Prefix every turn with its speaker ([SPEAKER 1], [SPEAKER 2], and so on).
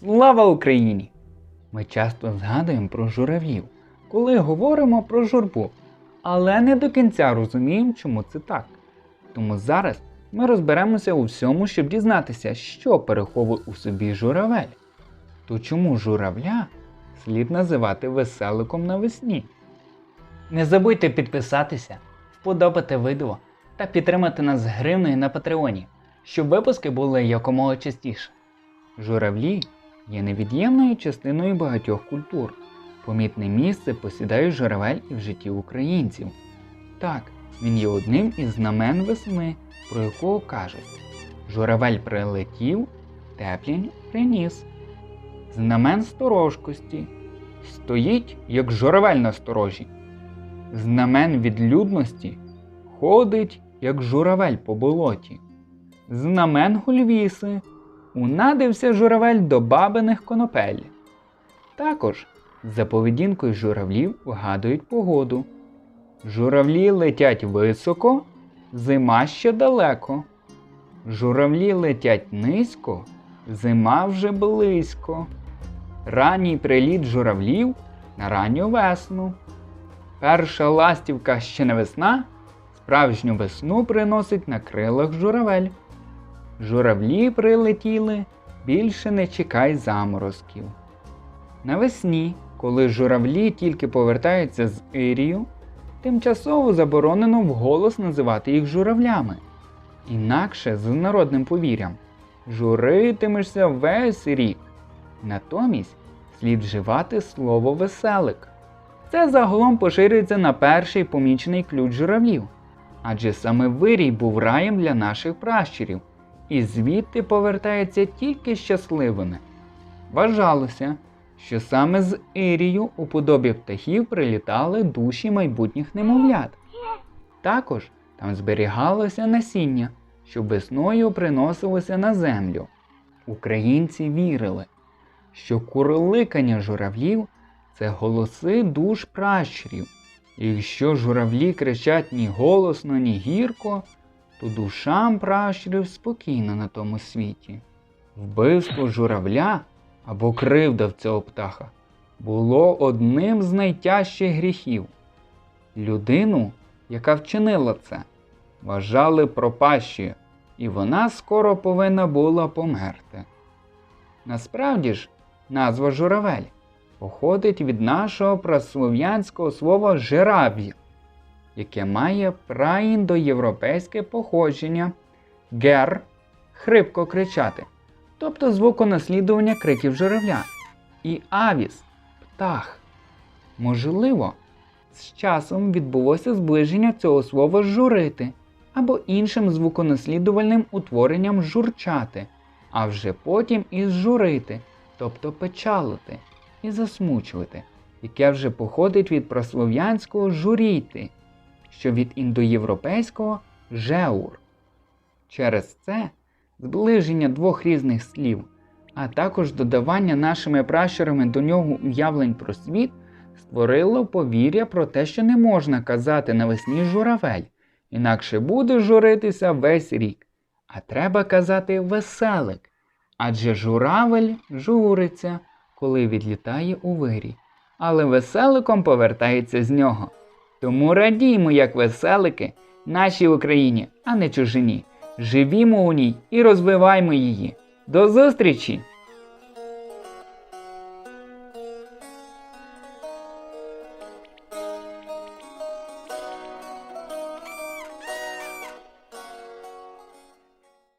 [SPEAKER 1] Слава Україні! Ми часто згадуємо про журавлів, коли говоримо про журбу, але не до кінця розуміємо, чому це так. Тому зараз ми розберемося у всьому, щоб дізнатися, що переховує у собі журавель. То чому журавля слід називати веселиком навесні? Не забудьте підписатися, вподобати відео та підтримати нас гривною на Патреоні, щоб випуски були якомога частіше. Журавлі є невід'ємною частиною багатьох культур. Помітне місце посідає журавель і в житті українців. Так, він є одним із знамен весни, про якого кажуть: журавель прилетів, теплінь приніс. Знамен сторожкості. Стоїть, як журавель на сторожі. Знамен відлюдності ходить, як журавель по болоті. Знамен гульвіси унадився журавель до бабиних конопель. Також за поведінкою журавлів вгадують погоду. Журавлі летять високо, зима ще далеко. Журавлі летять низько, зима вже близько. Ранній приліт журавлів на ранню весну. Перша ластівка ще не весна, справжню весну приносить на крилах журавель. Журавлі прилетіли, більше не чекай заморозків. Навесні, коли журавлі тільки повертаються з Ірію, тимчасово заборонено вголос називати їх журавлями. Інакше з народним повір'ям журитимешся весь рік. Натомість слід вживати слово веселик. Це загалом поширюється на перший помічений ключ журавлів, адже саме вирій був раєм для наших пращурів, і звідти повертаються тільки щасливими. Вважалося, що саме з Ірію у подобі птахів прилітали душі майбутніх немовлят. Також там зберігалося насіння, що весною приносилося на землю. Українці вірили, що курликання журавлів це голоси душ пращурів. І якщо журавлі кричать ні голосно, ні гірко, то душам пращурів спокійно на тому світі. Вбивство журавля або кривда в цього птаха було одним з найтяжчих гріхів. Людину, яка вчинила це, вважали пропащою, і вона скоро повинна була померти. Насправді ж, назва журавель походить від нашого праслов'янського слова жирав'я, яке має праіндоєвропейське походження. Гер хрипко кричати, тобто звуконаслідування криків журавля, і авіс птах. Можливо, з часом відбулося зближення цього слова журити або іншим звуконаслідувальним утворенням журчати, а вже потім і журити, тобто печалити і засмучувати, яке вже походить від прослов'янського журійти, що від індоєвропейського жеур. Через це зближення двох різних слів, а також додавання нашими пращурами до нього уявлень про світ створило повір'я про те, що не можна казати навесні журавель, інакше буде журитися весь рік. А треба казати веселик, адже журавель журиться, коли відлітає у вирій, але веселиком повертається з нього. Тому радіймо, як веселики, нашій Україні, а не чужині. Живімо у ній і розвиваймо її. До зустрічі!